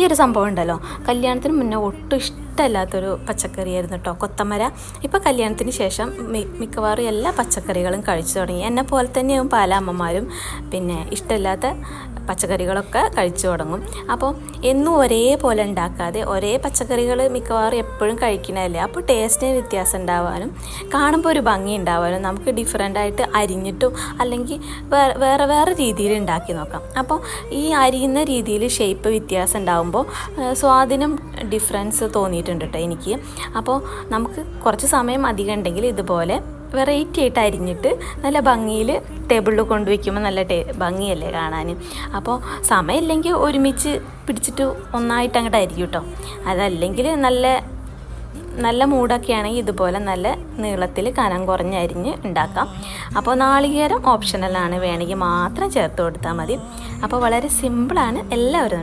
ഈ ഒരു സംഭവം ഉണ്ടല്ലോ. കല്യാണത്തിന് മുന്നേ ഒട്ടും ഇഷ്ടമല്ലാത്തൊരു പച്ചക്കറിയായിരുന്നു കേട്ടോ കൊത്തമര. ഇപ്പോൾ കല്യാണത്തിന് ശേഷം മിക്കവാറും എല്ലാ പച്ചക്കറികളും കഴിച്ചു തുടങ്ങി. എന്നെ പോലെ തന്നെയാവും പല അമ്മമാരും. പിന്നെ ഇഷ്ടമില്ലാത്ത പച്ചക്കറികളൊക്കെ കഴിച്ചു തുടങ്ങും. അപ്പോൾ എന്നും ഒരേപോലെ ഉണ്ടാക്കാതെ ഒരേ പച്ചക്കറികൾ മിക്കവാറും എപ്പോഴും കഴിക്കണതല്ലേ അപ്പോൾ ടേസ്റ്റിന് വ്യത്യാസം ഉണ്ടാവാനും കാണുമ്പോൾ ഒരു ഭംഗി ഉണ്ടാവാനും നമുക്ക് ഡിഫറെന്റായിട്ട് അരിഞ്ഞിട്ടും അല്ലെങ്കിൽ വേറെ വേറെ വേറെ രീതിയിൽ ഉണ്ടാക്കി നോക്കാം. അപ്പോൾ ഈ അരിയുന്ന രീതിയിൽ ഷേപ്പ് വ്യത്യാസം ഉണ്ടാകുമ്പോൾ സ്വാധീനം ഡിഫറൻസ് ഡിഫറൻസ് തോന്നിയിട്ടുണ്ട് കേട്ടോ എനിക്ക്. അപ്പോൾ നമുക്ക് കുറച്ച് സമയം അധികം ഉണ്ടെങ്കിൽ ഇതുപോലെ വെറൈറ്റി ആയിട്ട് അരിഞ്ഞിട്ട് നല്ല ഭംഗിയിൽ ടേബിളിൽ കൊണ്ടുവയ്ക്കുമ്പോൾ നല്ല ടേ ഭംഗിയല്ലേ കാണാൻ. അപ്പോൾ സമയമില്ലെങ്കിൽ ഒരുമിച്ച് പിടിച്ചിട്ട് ഒന്നായിട്ട് അങ്ങോട്ട് അരിക്കും കേട്ടോ അതല്ലെങ്കിൽ നല്ല നല്ല മൂടൊക്കെ ആണെങ്കിൽ ഇതുപോലെ നല്ല നീളത്തിൽ കനം കുറഞ്ഞ് അരിഞ്ഞ് ഉണ്ടാക്കാം. അപ്പോൾ നാളികേരം ഓപ്ഷണലാണ് വേണമെങ്കിൽ മാത്രം ചേർത്ത് കൊടുത്താൽ മതി. അപ്പോൾ വളരെ സിമ്പിളാണ് എല്ലാവരും